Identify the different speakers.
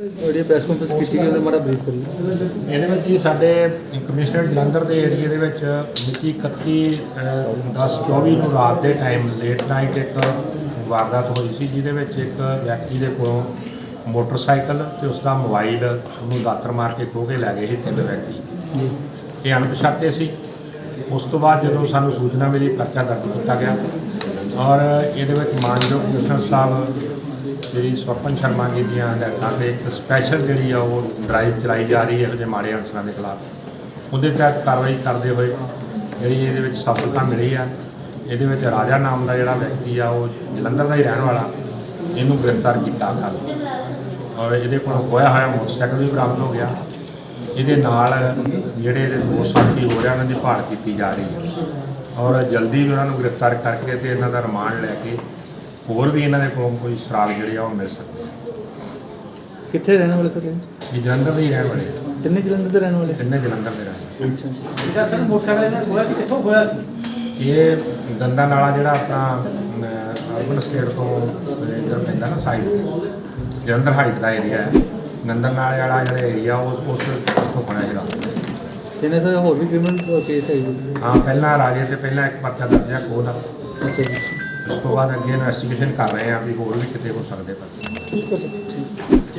Speaker 1: ਜਿਹੜੀ press conference ਕੀਤੀ ਗਈ ਉਹਦੇ ਮਾੜਾ ਬਰੀਫ ਕਰੀਏ
Speaker 2: ਇਹਦੇ ਵਿੱਚ ਜੀ ਸਾਡੇ ਕਮਿਸ਼ਨਰ ਜਲੰਧਰ ਦੇ ਏਰੀਏ ਦੇ ਵਿੱਚ ਮਿਤੀ 31 10 24 ਨੂੰ ਰਾਤ ਦੇ ਟਾਈਮ ਲੇਟ ਨਾਈਟ ਇੱਕ ਵਾਰਦਾਤ ਹੋਈ ਸੀ ਜਿਹਦੇ ਵਿੱਚ ਇੱਕ ਵਿਅਕਤੀ ਦੇ ਕੋਲੋਂ ਮੋਟਰਸਾਈਕਲ ਤੇ ਉਸ ਦਾ ਮੋਬਾਈਲ ਉਹਨੂੰ ਦਾਤਰ ਮਾਰ ਕੇ ਖੋਹ ਕੇ ਲੈ ਗਏ ਸੀ ਤਿੰਨ ਵਿਅਕਤੀ। ਇਹ ਅਣਪਛਾਤੇ ਸੀ। ਉਸ ਤੋਂ ਬਾਅਦ ਜਦੋਂ ਸਾਨੂੰ ਸੂਚਨਾ ਮਿਲੀ ਪਰਚਾ ਦਰਜ ਕੀਤਾ ਗਿਆ। ਔਰ ਇਹਦੇ ਵਿੱਚ ਮਾਨਯੋਗ ਕਮਿਸ਼ਨਰ ਸਾਹਿਬ ਸ਼੍ਰੀ ਸਵਪਨ ਸ਼ਰਮਾ ਜੀ ਦੀਆਂ ਹਦਾਇਤਾਂ ਤੇ ਇੱਕ ਸਪੈਸ਼ਲ ਜਿਹੜੀ ਆ ਉਹ ਡਰਾਈਵ ਚਲਾਈ ਜਾ ਰਹੀ ਹੈ ਇਹੋ ਜਿਹੇ ਮਾੜੇ ਅਨਸਰਾਂ ਦੇ ਖਿਲਾਫ। ਉਹਦੇ ਤਹਿਤ ਕਾਰਵਾਈ ਕਰਦੇ ਹੋਏ ਜਿਹੜੀ ਇਹਦੇ ਵਿੱਚ ਸਫਲਤਾ ਮਿਲੀ ਆ। ਇਹਦੇ ਵਿੱਚ ਰਾਜਾ ਨਾਮ ਦਾ ਜਿਹੜਾ ਵਿਅਕਤੀ ਆ, ਉਹ ਜਲੰਧਰ ਦਾ ਹੀ ਰਹਿਣ ਵਾਲਾ, ਇਹਨੂੰ ਗ੍ਰਿਫਤਾਰ ਕੀਤਾ ਕੱਲ੍ਹ ਔਰ ਇਹਦੇ ਕੋਲ ਖੋਇਆ ਹੋਇਆ ਮੋਟਰਸਾਈਕਲ ਵੀ ਬਰਾਮਦ ਹੋ ਗਿਆ। ਇਹਦੇ ਨਾਲ ਜਿਹੜੇ ਦੋ ਸਾਥੀ ਹੋ ਰਿਹਾ ਉਹਨਾਂ ਦੀ ਭਾਲ ਕੀਤੀ ਜਾ ਰਹੀ ਹੈ। ਔਰ ਜਲਦੀ ਵੀ ਉਹਨਾਂ ਨੂੰ ਗ੍ਰਿਫਤਾਰ ਕਰਕੇ ਤੇ ਇਹਨਾਂ ਦਾ ਰਿਮਾਂਡ ਲੈ ਕੇ ਹੋਰ ਵੀ ਇਹਨਾਂ ਦੇ ਕੋਲੋਂ ਕੋਈ ਸਰਾਗ ਜਿਹੜੇ ਆ ਉਹ ਮਿਲ ਸਕਦੇ ਆ
Speaker 1: ਕਿੱਥੇ ਰਹਿਣ ਵਾਲੇ ਸਰ ਇਹ?
Speaker 2: ਇਹ ਜਲੰਧਰ ਦੇ ਹੀ ਰਹਿਣ ਵਾਲੇ ਆ।
Speaker 1: ਕਿੰਨੇ ਜਲੰਧਰ ਦੇ ਰਹਿਣ ਵਾਲੇ?
Speaker 2: ਤਿੰਨੇ ਜਲੰਧਰ ਦੇ ਰਹਿਣ
Speaker 1: ਅੱਛਾ
Speaker 3: ਜਿਹੜਾ ਸਰ ਮੋਟਰਸਾਈਕਲ ਇਹਨਾਂ ਨੇ ਹੋਇਆ ਸੀ? ਕਿੱਥੋਂ ਹੋਇਆ ਸੀ?
Speaker 2: ਵਾਲੇ ਇਹ ਗੰਦਾ ਨਾਲਾ ਜਿਹੜਾ ਆਪਣਾ ਅਰਬਨ ਸਟੇਟ ਤੋਂ ਇੱਧਰ ਪੈਂਦਾ ਨਾ ਸਾਈਡ ਤੇ। ਜਲੰਧਰ ਹਾਈਟ ਦਾ ਏਰੀਆ ਹੈ। ਗੰਦਾ ਨਾਲੇ ਵਾਲਾ ਜਿਹੜਾ ਏਰੀਆ ਉਸ ਉਸ ਤੋਂ ਬਣਿਆ ਜਿਹੜਾ।
Speaker 1: ਜਿਹਨੇ ਸਰ ਹੋਰ ਵੀ ਕ੍ਰਿਮੀਨਲ ਕੇਸ ਹੈ ਜੀ?
Speaker 2: ਹਾਂ ਪਹਿਲਾਂ ਰਾਜੇ ਤੇ ਪਹਿਲਾਂ ਇੱਕ ਪਰਚਾ ਦਰਜ ਹੈ ਖੋਹ ਦਾ।
Speaker 1: ਅੱਛਾ ਜੀ।
Speaker 2: ਉਸ ਤੋਂ ਬਾਅਦ ਅੱਗੇ ਇਨਵੈਸਟੀਗੇਸ਼ਨ ਕਰ ਰਹੇ ਆ ਵੀ ਹੋਰ ਵੀ ਕਿਤੇ ਹੋ ਸਕਦੇ ਪਰ।
Speaker 1: ਠੀਕ ਹੈ ਸਰ ਠੀਕ।